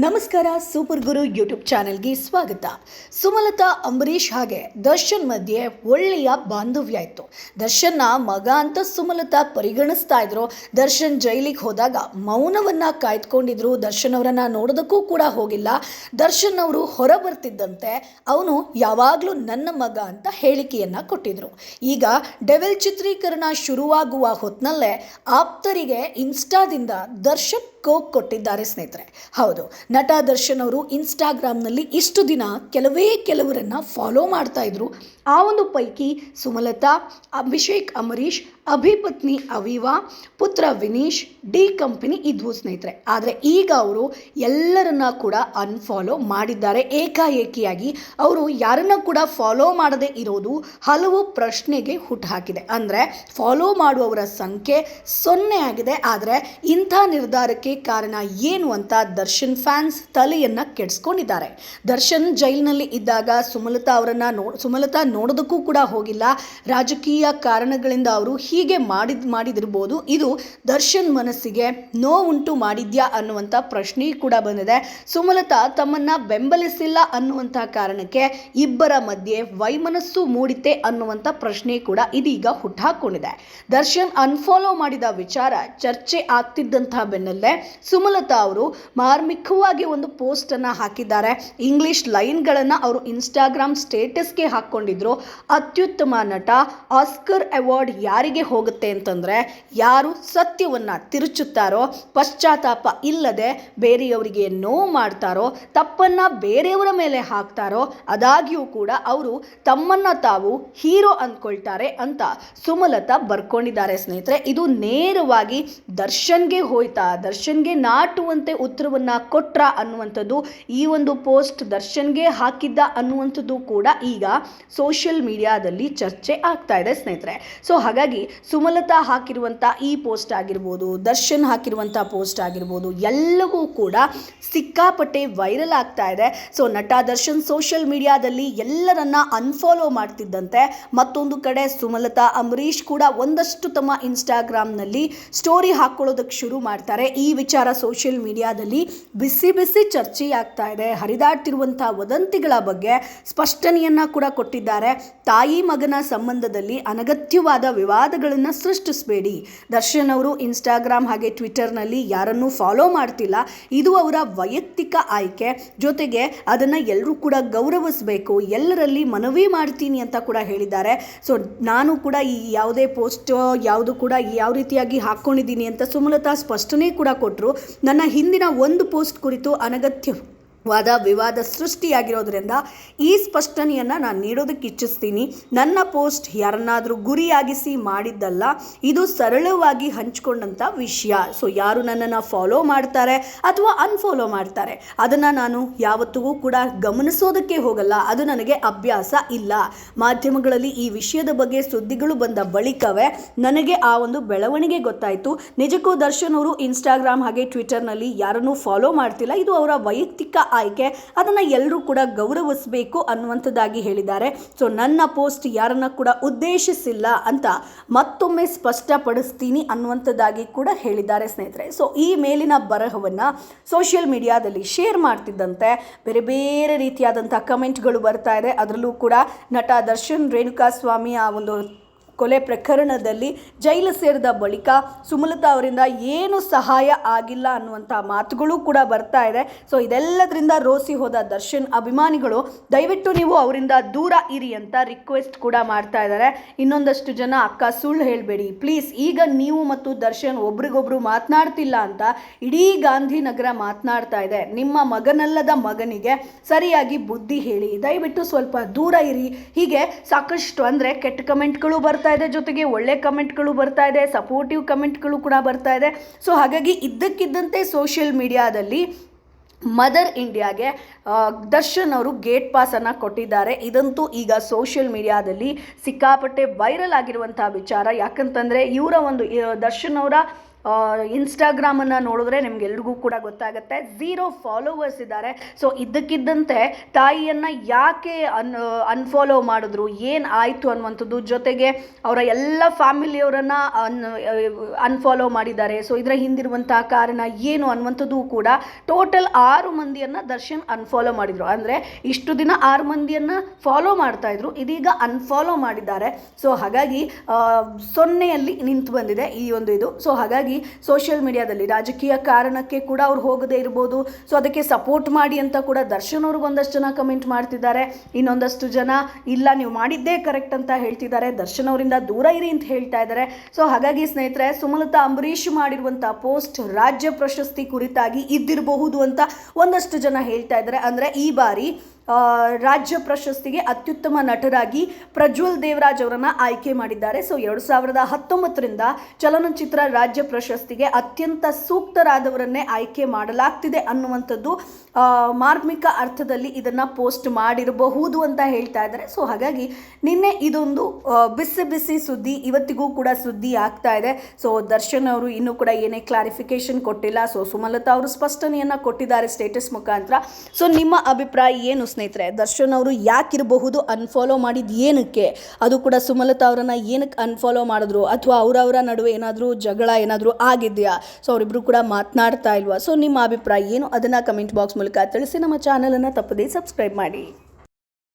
ನಮಸ್ಕಾರ, ಸೂಪರ್ ಗುರು ಯೂಟ್ಯೂಬ್ ಚಾನೆಲ್ಗೆ ಸ್ವಾಗತ. ಸುಮಲತಾ, ಅಂಬರೀಷ್ ಹಾಗೆ ದರ್ಶನ್ ಮಧ್ಯೆ ಒಳ್ಳೆಯ ಬಾಂಧವ್ಯ ಇತ್ತು ದರ್ಶನ್ನ ಮಗ ಅಂತ ಸುಮಲತಾ ಪರಿಗಣಿಸ್ತಾ ಇದ್ರು. ದರ್ಶನ್ ಜೈಲಿಗೆ ಹೋದಾಗ ಮೌನವನ್ನ ಕಾಯ್ದುಕೊಂಡಿದ್ರು. ದರ್ಶನ್ ಅವರನ್ನ ನೋಡೋದಕ್ಕೂ ಕೂಡ ಹೋಗಿಲ್ಲ. ದರ್ಶನ್ ಅವರು ಹೊರ ಬರ್ತಿದ್ದಂತೆ ಅವನು ಯಾವಾಗಲೂ ನನ್ನ ಮಗ ಅಂತ ಹೇಳಿಕೆಯನ್ನ ಕೊಟ್ಟಿದ್ರು. ಈಗ ಡೆವಿಲ್ ಚಿತ್ರೀಕರಣ ಶುರುವಾಗುವ ಹೊತ್ತಿನಲ್ಲೇ ಆಪ್ತರಿಗೆ ಇನ್ಸ್ಟಾದಿಂದ ದರ್ಶನ್ ಕೋಕ್ ಕೊಟ್ಟಿದ್ದಾರೆ ಸ್ನೇಹಿತರೆ. ಹೌದು, ನಟ ದರ್ಶನ್ ಅವರು ಇನ್ಸ್ಟಾಗ್ರಾಮ್ನಲ್ಲಿ ಇಷ್ಟು ದಿನ ಕೆಲವೇ ಕೆಲವರನ್ನ ಫಾಲೋ ಮಾಡ್ತಾ ಇದ್ರು. ಆ ಒಂದು ಪೈಕಿ ಸುಮಲತಾ, ಅಭಿಷೇಕ್ ಅಂಬರೀಷ್ ಅಭಿಪತ್ನಿ ಅವಿವಾ, ಪುತ್ರ ವಿನೀಶ್, ಡಿ ಕಂಪನಿ ಇದ್ವು ಸ್ನೇಹಿತರೆ. ಆದರೆ ಈಗ ಅವರು ಎಲ್ಲರನ್ನ ಕೂಡ ಅನ್ಫಾಲೋ ಮಾಡಿದ್ದಾರೆ. ಏಕಾಏಕಿಯಾಗಿ ಅವರು ಯಾರನ್ನ ಕೂಡ ಫಾಲೋ ಮಾಡದೇ ಇರೋದು ಹಲವು ಪ್ರಶ್ನೆಗೆ ಹುಟ್ಟುಹಾಕಿದೆ ಅಂದರೆ ಫಾಲೋ ಮಾಡುವವರ ಸಂಖ್ಯೆ ಸೊನ್ನೆ ಆಗಿದೆ. ಆದರೆ ಇಂಥ ನಿರ್ಧಾರಕ್ಕೆ ಕಾರಣ ಏನು ಅಂತ ದರ್ಶನ್ ಫ್ಯಾನ್ಸ್ ತಲೆಯನ್ನು ಕೆಡಿಸ್ಕೊಂಡಿದ್ದಾರೆ. ದರ್ಶನ್ ಜೈಲಿನಲ್ಲಿ ಇದ್ದಾಗ ಸುಮಲತಾ ಅವರನ್ನು ನೋ, ಸುಮಲತಾ ನೋಡೋದಕ್ಕೂ ಕೂಡ ಹೋಗಿಲ್ಲ. ರಾಜಕೀಯ ಕಾರಣಗಳಿಂದ ಅವರು ಹೀಗೆ ಮಾಡಿದ ಮಾಡಿದಿರ್ಬೋದು. ಇದು ದರ್ಶನ್ ಮನಸ್ಸಿಗೆ ನೋವುಂಟು ಮಾಡಿದ್ಯಾ ಅನ್ನುವಂಥ ಪ್ರಶ್ನೆ ಕೂಡ ಬಂದಿದೆ. ಸುಮಲತಾ ತಮ್ಮನ್ನ ಬೆಂಬಲಿಸಿಲ್ಲ ಅನ್ನುವಂಥ ಕಾರಣಕ್ಕೆ ಇಬ್ಬರ ಮಧ್ಯೆ ವೈಮನಸ್ಸು ಮೂಡಿತೆ ಅನ್ನುವಂಥ ಪ್ರಶ್ನೆ ಕೂಡ ಇದೀಗ ಹುಟ್ಟಾಕೊಂಡಿದೆ ದರ್ಶನ್ ಅನ್ಫಾಲೋ ಮಾಡಿದ ವಿಚಾರ ಚರ್ಚೆ ಆಗ್ತಿದ್ದಂತಹ ಬೆನ್ನಲ್ಲೇ ಸುಮಲತಾ ಅವರು ಮಾರ್ಮಿಕವಾಗಿ ಒಂದು ಪೋಸ್ಟ್ ಅನ್ನ ಹಾಕಿದ್ದಾರೆ. ಇಂಗ್ಲಿಷ್ ಲೈನ್ಗಳನ್ನು ಅವರು ಇನ್ಸ್ಟಾಗ್ರಾಮ್ ಸ್ಟೇಟಸ್ಗೆ ಹಾಕ್ಕೊಂಡಿದ್ರು ಅತ್ಯುತ್ತಮ ನಟ ಆಸ್ಕರ್ ಅವಾರ್ಡ್ ಯಾರಿಗೆ ಹೋಗುತ್ತೆ ಅಂತಂದರೆ ಯಾರು ಸತ್ಯವನ್ನು ತಿರುಚುತ್ತಾರೋ, ಪಶ್ಚಾತ್ತಾಪ ಇಲ್ಲದೆ ಬೇರೆಯವರಿಗೆ ನೋವು ಮಾಡ್ತಾರೋ, ತಪ್ಪನ್ನು ಬೇರೆಯವರ ಮೇಲೆ ಹಾಕ್ತಾರೋ, ಅದಾಗಿಯೂ ಕೂಡ ಅವರು ತಮ್ಮನ್ನು ತಾವು ಹೀರೋ ಅಂದ್ಕೊಳ್ತಾರೆ ಅಂತ ಸುಮಲತಾ ಬರ್ಕೊಂಡಿದ್ದಾರೆ ಸ್ನೇಹಿತರೆ. ಇದು ನೇರವಾಗಿ ದರ್ಶನ್ಗೆ ಹೋಯ್ತಾ, ದರ್ಶನ್ಗೆ ನಾಟುವಂತೆ ಉತ್ತರವನ್ನು ಕೊಟ್ರ ಅನ್ನುವಂಥದ್ದು, ಈ ಒಂದು ಪೋಸ್ಟ್ ದರ್ಶನ್ಗೆ ಹಾಕಿದ್ದ ಅನ್ನುವಂಥದ್ದು ಕೂಡ ಈಗ ಸೋಷಿಯಲ್ ಮೀಡಿಯಾದಲ್ಲಿ ಚರ್ಚೆ ಆಗ್ತಾ ಇದೆ ಸ್ನೇಹಿತರೆ. ಸೊ ಹಾಗಾಗಿ ಸುಮಲತಾ ಹಾಕಿರುವಂಥ ಈ ಪೋಸ್ಟ್ ಆಗಿರ್ಬೋದು, ದರ್ಶನ್ ಹಾಕಿರುವಂಥ ಪೋಸ್ಟ್ ಆಗಿರ್ಬೋದು, ಎಲ್ಲವೂ ಕೂಡ ಸಿಕ್ಕಾಪಟ್ಟೆ ವೈರಲ್ ಆಗ್ತಾ ಇದೆ. ಸೊ ನಟ ದರ್ಶನ್ ಸೋಷಿಯಲ್ ಮೀಡಿಯಾದಲ್ಲಿ ಎಲ್ಲರನ್ನ ಅನ್ಫಾಲೋ ಮಾಡ್ತಿದ್ದಂತೆ. ಮತ್ತೊಂದು ಕಡೆ ಸುಮಲತಾ, ಅಂಬರೀಷ್ ಕೂಡ ಒಂದಷ್ಟು ತಮ್ಮ ಇನ್ಸ್ಟಾಗ್ರಾಮ್ನಲ್ಲಿ ಸ್ಟೋರಿ ಹಾಕ್ಕೊಳ್ಳೋದಕ್ಕೆ ಶುರು ಮಾಡ್ತಾರೆ. ಈ ವಿಚಾರ ಸೋಷಿಯಲ್ ಮೀಡಿಯಾದಲ್ಲಿ ಬಿಸಿ ಬಿಸಿ ಚರ್ಚೆ ಆಗ್ತಾ ಇದೆ. ಹರಿದಾಡ್ತಿರುವಂಥ ವದಂತಿಗಳ ಬಗ್ಗೆ ಸ್ಪಷ್ಟನೆಯನ್ನ ಕೂಡ ಕೊಟ್ಟಿದ್ದಾರೆ. ತಾಯಿ ಮಗನ ಸಂಬಂಧದಲ್ಲಿ ಅನಗತ್ಯವಾದ ವಿವಾದಗಳನ್ನು ಸೃಷ್ಟಿಸಬೇಡಿ. ದರ್ಶನ್ ಅವರು ಇನ್ಸ್ಟಾಗ್ರಾಮ್ ಹಾಗೆ ಟ್ವಿಟರ್ನಲ್ಲಿ ಯಾರನ್ನೂ ಫಾಲೋ ಮಾಡ್ತಿಲ್ಲ. ಇದು ಅವರ ವೈಯಕ್ತಿಕ ಆಯ್ಕೆ. ಜೊತೆಗೆ ಅದನ್ನು ಎಲ್ಲರೂ ಕೂಡ ಗೌರವಿಸಬೇಕು. ಎಲ್ಲರಲ್ಲಿ ಮನವಿ ಮಾಡ್ತೀನಿ ಅಂತ ಕೂಡ ಹೇಳಿದ್ದಾರೆ. ಸೊ ನಾನು ಕೂಡ ಈ ಯಾವುದೇ ಪೋಸ್ಟ್ ಯಾವುದು ಕೂಡ ಯಾವ ರೀತಿಯಾಗಿ ಹಾಕ್ಕೊಂಡಿದ್ದೀನಿ ಅಂತ ಸುಮಲತಾ ಸ್ಪಷ್ಟನೆ ಕೂಡ ಕೊಟ್ಟರು ನನ್ನ ಹಿಂದಿನ ಒಂದು ಪೋಸ್ಟ್ ಕುರಿತು ಅನಗತ್ಯ ವಾದ ವಿವಾದ ಸೃಷ್ಟಿಯಾಗಿರೋದ್ರಿಂದ ಈ ಸ್ಪಷ್ಟನೆಯನ್ನು ನಾನು ನೀಡೋದಕ್ಕೆ ಇಚ್ಛಿಸ್ತೀನಿ. ನನ್ನ ಪೋಸ್ಟ್ ಯಾರನ್ನಾದರೂ ಗುರಿಯಾಗಿಸಿ ಮಾಡಿದ್ದಲ್ಲ, ಇದು ಸರಳವಾಗಿ ಹಂಚ್ಕೊಂಡಂಥ ವಿಷಯ. ಸೊ ಯಾರು ನನ್ನನ್ನು ಫಾಲೋ ಮಾಡ್ತಾರೆ ಅಥವಾ ಅನ್ಫಾಲೋ ಮಾಡ್ತಾರೆ, ಅದನ್ನು ನಾನು ಯಾವತ್ತಿಗೂ ಕೂಡ ಗಮನಿಸೋದಕ್ಕೆ ಹೋಗಲ್ಲ. ಅದು ನನಗೆ ಅಭ್ಯಾಸ ಇಲ್ಲ. ಮಾಧ್ಯಮಗಳಲ್ಲಿ ಈ ವಿಷಯದ ಬಗ್ಗೆ ಸುದ್ದಿಗಳು ಬಂದ ಬಳಿಕವೇ ನನಗೆ ಆ ಒಂದು ಬೆಳವಣಿಗೆ ಗೊತ್ತಾಯಿತು. ನಿಜಕ್ಕೂ ದರ್ಶನ್ ಅವರು ಇನ್ಸ್ಟಾಗ್ರಾಮ್ ಹಾಗೆ ಟ್ವಿಟರ್ನಲ್ಲಿ ಯಾರನ್ನೂ ಫಾಲೋ ಮಾಡ್ತಿಲ್ಲ. ಇದು ಅವರ ವೈಯಕ್ತಿಕ ಆಯ್ಕೆ, ಅದನ್ನು ಎಲ್ಲರೂ ಕೂಡ ಗೌರವಿಸಬೇಕು ಅನ್ನುವಂಥದ್ದಾಗಿ ಹೇಳಿದ್ದಾರೆ. ಸೊ ನನ್ನ ಪೋಸ್ಟ್ ಯಾರನ್ನ ಕೂಡ ಉದ್ದೇಶಿಸಿಲ್ಲ ಅಂತ ಮತ್ತೊಮ್ಮೆ ಸ್ಪಷ್ಟಪಡಿಸ್ತೀನಿ ಅನ್ನುವಂಥದ್ದಾಗಿ ಕೂಡ ಹೇಳಿದ್ದಾರೆ ಸ್ನೇಹಿತರೆ. ಸೊ ಈ ಮೇಲಿನ ಬರಹವನ್ನು ಸೋಷಿಯಲ್ ಮೀಡಿಯಾದಲ್ಲಿ ಶೇರ್ ಮಾಡ್ತಿದ್ದಂತೆ ಬೇರೆ ಬೇರೆ ರೀತಿಯಾದಂಥ ಕಮೆಂಟ್ಗಳು ಬರ್ತಾ ಇದೆ. ಅದರಲ್ಲೂ ಕೂಡ ನಟ ದರ್ಶನ್ ರೇಣುಕಾ ಸ್ವಾಮಿ ಆ ಒಂದು ಕೊಲೆ ಪ್ರಕರಣದಲ್ಲಿ ಜೈಲು ಸೇರಿದ ಬಳಿಕ ಸುಮಲತಾ ಅವರಿಂದ ಏನು ಸಹಾಯ ಆಗಿಲ್ಲ ಅನ್ನುವಂಥ ಮಾತುಗಳು ಕೂಡ ಬರ್ತಾ ಇದೆ. ಸೊ ಇದೆಲ್ಲದರಿಂದ ರೋಸಿ ಹೋದ ದರ್ಶನ್ ಅಭಿಮಾನಿಗಳು, ದಯವಿಟ್ಟು ನೀವು ಅವರಿಂದ ದೂರ ಇರಿ ಅಂತ ರಿಕ್ವೆಸ್ಟ್ ಕೂಡ ಮಾಡ್ತಾ ಇದ್ದಾರೆ. ಇನ್ನೊಂದಷ್ಟು ಜನ ಅಕ್ಕ ಸುಳ್ಳು ಹೇಳಬೇಡಿ. ಪ್ಲೀಸ್ ಈಗ ನೀವು ಮತ್ತು ದರ್ಶನ್ ಒಬ್ರಿಗೊಬ್ರು ಮಾತನಾಡ್ತಿಲ್ಲ ಅಂತ ಇಡೀ ಗಾಂಧಿನಗರ ಮಾತನಾಡ್ತಾ ಇದೆ. ನಿಮ್ಮ ಮಗನಲ್ಲದ ಮಗನಿಗೆ ಸರಿಯಾಗಿ ಬುದ್ಧಿ ಹೇಳಿ. ದಯವಿಟ್ಟು ಸ್ವಲ್ಪ ದೂರ ಇರಿ. ಹೀಗೆ ಸಾಕಷ್ಟು ಅಂದರೆ ಕೆಟ್ಟ ಕಮೆಂಟ್ಗಳು ಬರ್ತಾ ಇದೆ ಜೊತೆಗೆ ಒಳ್ಳೆ ಕಮೆಂಟ್ಗಳು ಬರ್ತಾ ಇದೆ ಸಪೋರ್ಟಿವ್ ಕಮೆಂಟ್ಗಳು ಕೂಡ ಬರ್ತಾ ಇದೆ. ಸೊ ಹಾಗಾಗಿ ಇದ್ದಕ್ಕಿದ್ದಂತೆ ಸೋಷಿಯಲ್ ಮೀಡಿಯಾದಲ್ಲಿ ಮದರ್ ಇಂಡಿಯಾಗೆ ದರ್ಶನ್ ಅವರು ಗೇಟ್ ಪಾಸನ್ನು ಕೊಟ್ಟಿದ್ದಾರೆ. ಇದಂತೂ ಈಗ ಸೋಷಿಯಲ್ ಮೀಡಿಯಾದಲ್ಲಿ ಸಿಕ್ಕಾಪಟ್ಟೆ ವೈರಲ್ ಆಗಿರುವಂಥ ವಿಚಾರ. ಯಾಕಂತಂದರೆ ಇವರ ಒಂದು ದರ್ಶನ್ ಅವರ ಇನ್ಸ್ಟಾಗ್ರಾಮನ್ನು ನೋಡಿದ್ರೆ ನಿಮ್ಗೆಲ್ರಿಗೂ ಕೂಡ ಗೊತ್ತಾಗುತ್ತೆ. ಝೀರೋ ಫಾಲೋವರ್ಸ್ ಇದ್ದಾರೆ. ಸೊ ಇದ್ದಕ್ಕಿದ್ದಂತೆ ತಾಯಿಯನ್ನು ಯಾಕೆ ಅನ್ ಅನ್ಫಾಲೋ ಮಾಡಿದ್ರು? ಏನು ಆಯಿತು ಅನ್ನುವಂಥದ್ದು ಜೊತೆಗೆ ಅವರ ಎಲ್ಲ ಫ್ಯಾಮಿಲಿಯವರನ್ನು ಅನ್ ಅನ್ಫಾಲೋ ಮಾಡಿದ್ದಾರೆ. ಸೊ ಇದರ ಹಿಂದಿರುವಂತಹ ಕಾರಣ ಏನು ಅನ್ನುವಂಥದ್ದು ಕೂಡ ಟೋಟಲ್ ಆರು ಮಂದಿಯನ್ನು ದರ್ಶನ್ ಅನ್ಫಾಲೋ ಮಾಡಿದರು. ಅಂದರೆ ಇಷ್ಟು ದಿನ ಆರು ಮಂದಿಯನ್ನು ಫಾಲೋ ಮಾಡ್ತಾ ಇದ್ರು. ಇದೀಗ ಅನ್ಫಾಲೋ ಮಾಡಿದ್ದಾರೆ. ಸೊ ಹಾಗಾಗಿ ಸೊನ್ನೆಯಲ್ಲಿ ನಿಂತು ಬಂದಿದೆ ಈ ಒಂದು ಇದು. ಸೊ ಹಾಗಾಗಿ ಸೋಷಿಯಲ್ ಮೀಡಿಯಾದಲ್ಲಿ ರಾಜಕೀಯ ಕಾರಣಕ್ಕೆ ಕೂಡ ಅವ್ರು ಹೋಗದೇ ಇರ್ಬೋದು. ಸೊ ಅದಕ್ಕೆ ಸಪೋರ್ಟ್ ಮಾಡಿ ಅಂತ ಕೂಡ ದರ್ಶನ್ ಅವ್ರಿಗೆ ಒಂದಷ್ಟು ಜನ ಕಮೆಂಟ್ ಮಾಡ್ತಿದ್ದಾರೆ. ಇನ್ನೊಂದಷ್ಟು ಜನ, ಇಲ್ಲ, ನೀವು ಮಾಡಿದ್ದೇ ಕರೆಕ್ಟ್ ಅಂತ ಹೇಳ್ತಿದ್ದಾರೆ. ದರ್ಶನ್ ಅವರಿಂದ ದೂರ ಇರಿ ಅಂತ ಹೇಳ್ತಾ ಇದ್ದಾರೆ. ಸೊ ಹಾಗಾಗಿ ಸ್ನೇಹಿತರೆ, ಸುಮಲತಾ ಅಂಬರೀಷ್ ಮಾಡಿರುವಂಥ ಪೋಸ್ಟ್ ರಾಜ್ಯ ಪ್ರಶಸ್ತಿ ಕುರಿತಾಗಿ ಇದ್ದಿರಬಹುದು ಅಂತ ಒಂದಷ್ಟು ಜನ ಹೇಳ್ತಾ ಇದ್ದಾರೆ. ಅಂದರೆ ಈ ಬಾರಿ ರಾಜ್ಯ ಪ್ರಶಸ್ತಿಗೆ ಅತ್ಯುತ್ತಮ ನಟರಾಗಿ ಪ್ರಜ್ವಲ್ ದೇವರಾಜ್ ಅವರನ್ನು ಆಯ್ಕೆ ಮಾಡಿದ್ದಾರೆ. ಸೊ ಎರಡು ಸಾವಿರದ ಹತ್ತೊಂಬತ್ತರಿಂದ ಚಲನಚಿತ್ರ ರಾಜ್ಯ ಪ್ರಶಸ್ತಿಗೆ ಅತ್ಯಂತ ಸೂಕ್ತರಾದವರನ್ನೇ ಆಯ್ಕೆ ಮಾಡಲಾಗ್ತಿದೆ ಅನ್ನುವಂಥದ್ದು ಮಾರ್ಮಿಕ ಅರ್ಥದಲ್ಲಿ ಇದನ್ನು ಪೋಸ್ಟ್ ಮಾಡಿರಬಹುದು ಅಂತ ಹೇಳ್ತಾ ಇದ್ದಾರೆ. ಸೊ ಹಾಗಾಗಿ ನಿನ್ನೆ ಇದೊಂದು ಬಿಸಿ ಬಿಸಿ ಸುದ್ದಿ, ಇವತ್ತಿಗೂ ಕೂಡ ಸುದ್ದಿ ಆಗ್ತಾ ಇದೆ. ಸೊ ದರ್ಶನ್ ಅವರು ಇನ್ನೂ ಕೂಡ ಏನೇ ಕ್ಲಾರಿಫಿಕೇಶನ್ ಕೊಟ್ಟಿಲ್ಲ. ಸೊ ಸುಮಲತಾ ಅವರು ಸ್ಪಷ್ಟನೆಯನ್ನು ಕೊಟ್ಟಿದ್ದಾರೆ ಸ್ಟೇಟಸ್ ಮುಖಾಂತರ. ಸೊ ನಿಮ್ಮ ಅಭಿಪ್ರಾಯ ಏನು? ಸ್ನೇಹಿತರೆ, ದರ್ಶನ್ ಅವರು ಯಾಕಿರಬಹುದು ಅನ್ಫಾಲೋ ಮಾಡಿದ ಏನಕ್ಕೆ? ಅದು ಕೂಡ ಸುಮಲತಾ ಅವರನ್ನು ಏನಕ್ಕೆ ಅನ್ಫಾಲೋ ಮಾಡಿದ್ರು? ಅಥವಾ ಅವರವರ ನಡುವೆ ಏನಾದರೂ ಜಗಳ ಏನಾದರೂ ಆಗಿದೆಯಾ? ಸೊ ಅವರಿಬ್ರು ಕೂಡ ಮಾತನಾಡ್ತಾ ಇಲ್ವಾ? ಸೊ ನಿಮ್ಮ ಅಭಿಪ್ರಾಯ ಏನು? ಅದನ್ನು ಕಮೆಂಟ್ ಬಾಕ್ಸ್ ಮೂಲಕ ತಿಳಿಸಿ ನಮ್ಮ ಚಾನಲನ್ನು ತಪ್ಪದೇ ಸಬ್ಸ್ಕ್ರೈಬ್ ಮಾಡಿ.